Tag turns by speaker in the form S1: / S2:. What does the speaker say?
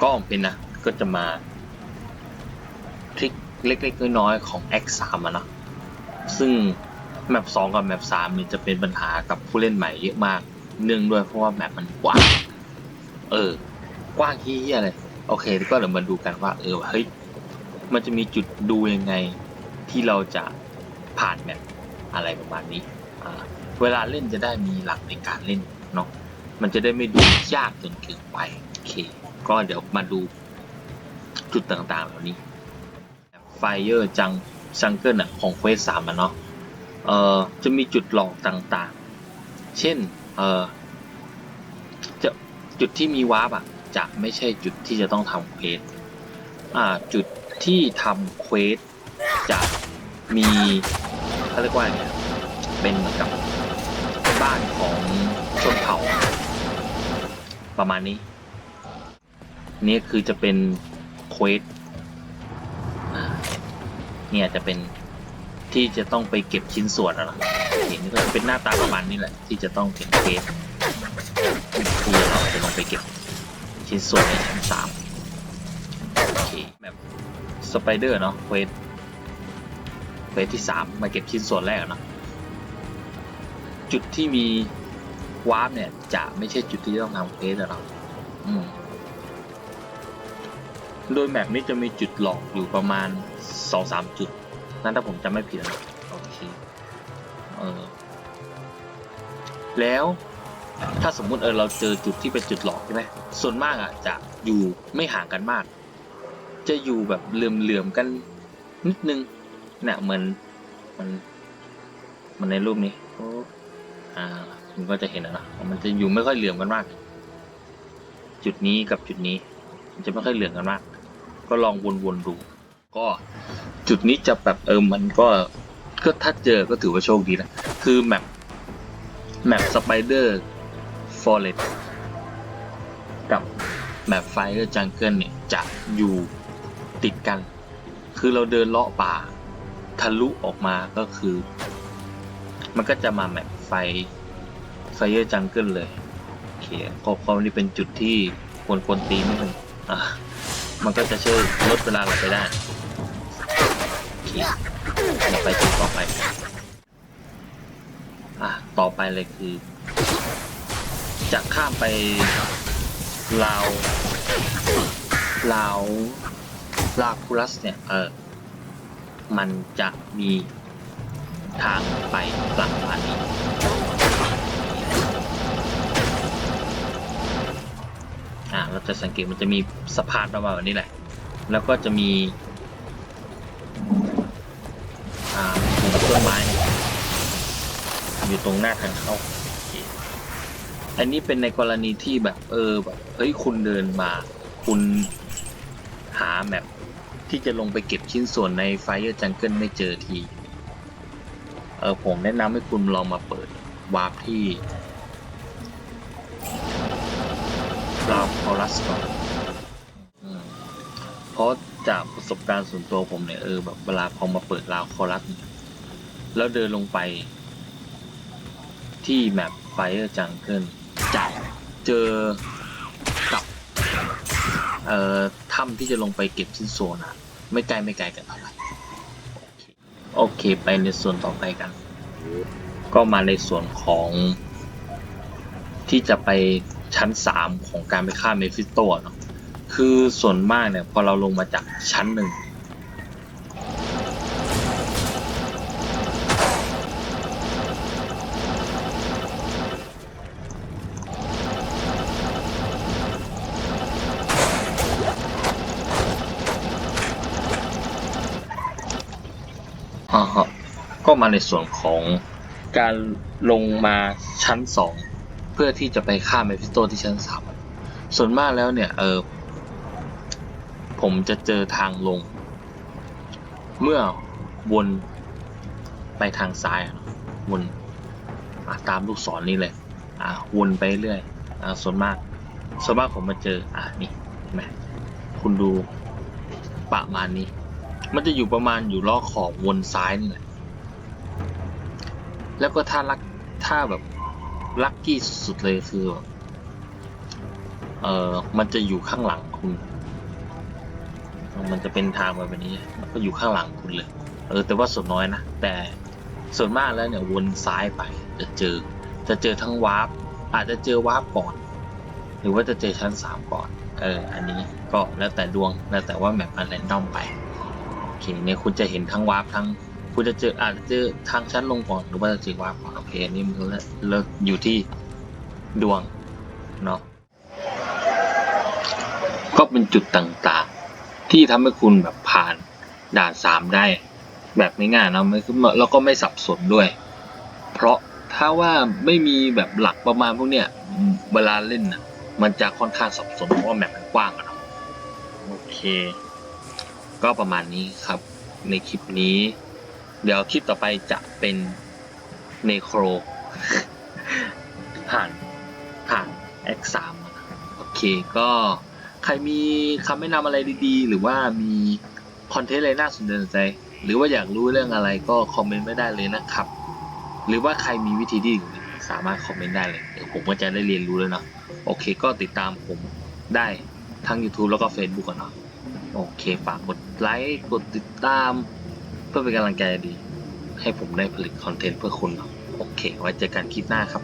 S1: ก็ออกเป็นนะก็จะมาทริคเล็กๆน้อยๆของ X3 อะนาะซึ่งแมป2กับแมป3นี่จะเป็นปัญหากับผู้เล่นใหม่เยอะมากเนื่องด้วยเพราะว่าแมปมันกว้างเออ กว้างที่เหี้ยเลยโอเคก็เดี๋ยวมาดูกันว่า เออเฮ้ยมันจะมีจุดดูยังไงที่เราจะผ่านแมปอะไรประมาณนี้เวลาเล่นจะได้มีหลักในการเล่นเนาะมันจะได้ไม่ดูยากจนเกินไปโอเค ก็เดี๋ยวมาดูจุดต่างๆ เหล่านี้ไฟเออร์จังจังเกิลอะของเควสสามอะเนาะเอ่อจะมีจุดหลอกต่างๆ เช่นเอ่อจะจุดที่มีวาร์ปอะจะไม่ใช่จุดที่จะต้องทำเควสอ่าจุดที่ทำเควสจะมีเขาเรียกว่าไงอะเป็นเหมือนกับบ้านของชนเผ่า ประมาณนี้ นี่คือจะเป็นเควสเนี่ยจะเป็นที่จะต้องไปเก็บชิ้นส่วนอะนะเห็นก็จะเป็นหน้าตาประมาณนี้แหละ ที่จะต้องเป็นเควสที่เราจะลงไปเก็บชิ้นส่วนในชั้นสามโอเคแบบสไปเดอร์เนาะเควสเควสที่สามมาเก็บชิ้นส่วนแรกเนาะจุดที่มีวาร์ปเนี่ย จะไม่ใช่จุดที่ต้องทำเควสอะเนาอืม โดยแมปนี้จะมีจุดหลอกอยู่ประมาณสองสามจุด นั่นถ้าผมจำไม่ผิดนะโอเคเออแล้วถ้าสมมุติเออเราเจอจุดที่เป็นจุดหลอกใช่ไหมส่วนมากอะจะอยู่ไม่ห่างกันมาก จะอยู่แบบเหลื่อมๆกันนิดนึงเนี่ยเหมือนมันมันในรูปนี้โอ้อ่าคุณก็จะเห็นนะนะมันจะอยู่ไม่ค่อยเหลื่อมกันมาก จุดนี้กับจุดนี้ มันจะไม่ค่อยเหลื่อมกันมาก ก็ลองวนๆดู ก็จุดนี้จะแบบเออมันก็ก็ถ้าเจอก็ถือว่าโชคดีนะ คือแมปแมปสไปเดอร์ฟอเรสกับแมปไฟเออร์จังเกิลเนี่ยจะอยู่ติดกัน คือเราเดินเลาะป่าทะลุออกมาก็คือ มันก็จะมาแมปไฟไฟเออร์จังเกิลเลยโอเคพอพอนี่เป็นจุดที่ควรควรตีนิดนึงอะ มันก็จะช่วยลดเวลาเราไปได้เราไปจุดต่อไป อะ ต่อไปเลยคือ จะข้ามไปลาวลาวลาคูลัสเนี่ย เออ มันจะมีทางไปหลังอันนี้ เราจะสังเกตมันจะมีสะพานประมาณแบบนี้แหละ แล้วก็จะมีอ่าต้นไม้อยู่ตรงหน้าทางเข้า อันนี้เป็นในกรณีที่แบบเออแบบเฮ้ยคุณเดินมา คุณหาแมปที่จะลงไปเก็บชิ้นส่วนใน Fire Jungle ไม่เจอที เออผมแนะนำให้คุณลองมาเปิดวาร์ปที่ ลาวคอรัสก่อนเพราะจากประสบการณ์ส่วนตัวผมเนี่ยเออแบบเวลาพอมาเปิดลาวคอรัสแล้วเดินลงไป ที่แมปไฟเออร์จังเกิลจะเจอกับ เอ่อถ้ำที่จะลงไปเก็บชิ้นส่วนอะไม่ไกลไม่ไกลกันเท่าไหร่โอเคไปในส่วนต่อไปกัน ก็มาในส่วนของที่จะไป ชั้นสามของการไปฆ่าเมฟิสโตเนาะคือส่วนมากเนี่ยพอเราลงมาจากชั้นหนึ่งอ่าฮะก็มาในส่วนของการลงมาชั้นสอง เพื่อที่จะไปฆ่าเมฟิสโตที่ชั้นสามส่วนมากแล้วเนี่ยเออผมจะเจอทางลง เมื่อวนไปทางซ้ายวนตามลูกศรนี้เลยอะวนไปเรื่อยอะส่วนมาก ส่วนมากผมมาเจออะนี่เห็นไหมคุณดูประมาณนี้ มันจะอยู่ประมาณอยู่ล้อขอบวนซ้ายนี่แหละแล้วก็ถ้าลักถ้าแบบ ลัคกี้สุดเลยคือ เออมันจะอยู่ข้างหลังคุณ มันจะเป็นทางไปแบบนี้แล้วก็อยู่ข้างหลังคุณเลย เออ แต่ว่าส่วนน้อยนะ แต่ส่วนมากแล้วเนี่ยวนซ้ายไปจะเจอ จะเจอทั้งวาร์ปอาจจะเจอวาร์ปก่อน หรือว่าจะเจอชั้นสามก่อน เออ อันนี้ก็แล้วแต่ดวง แล้วแต่ว่าแมปมันแรนดอมไป โอเคเนี่ยคุณจะเห็นทั้งวาร์ปทั้ง คุณจะเจออาจจะเจอทางชั้นลงก่อนหรือว่าจะเจอวาร์ปก่อนโอเคอันนี้มันก็แล้วแล้วอยู่ที่ดวงเนาะก็เป็นจุดต่างๆ ที่ทำให้คุณแบบผ่านด่านสามได้ แบบง่ายๆเนอะไม่แล้วก็ไม่สับสนด้วย เพราะถ้าว่าไม่มีแบบหลักประมาณพวกเนี้ยเวลาเล่นน่ะมันจะค่อนข้างสับสนเพราะว่าแมปมันกว้างอะเนาะโอเค ก็ประมาณนี้ครับในคลิปนี้ เดี๋ยวคลิปต่อไปจะเป็นเนโคร ผ่านผ่าน X3 โอเคก็ใครมีคำแนะนำอะไรดีๆ หรือว่ามีคอนเทนต์อะไรน่าสนใจ หรือว่าอยากรู้เรื่องอะไรก็คอมเมนต์ไม่ได้เลยนะครับ หรือว่าใครมีวิธีที่ดีสามารถคอมเมนต์ได้เลยเดี๋ยวผมก็จะได้เรียนรู้แล้วเนาะโอเคก็ติดตามผมได้ทั้ง YouTube แล้วก็ Facebook กันเนาะโอเคฝากกดไลค์กดติดตาม เพื่อเป็นกำลังใจดี ให้ผมได้ผลิตคอนเทนต์เพื่อคุณ โอเค ไว้เจอกันคลิปหน้าครับ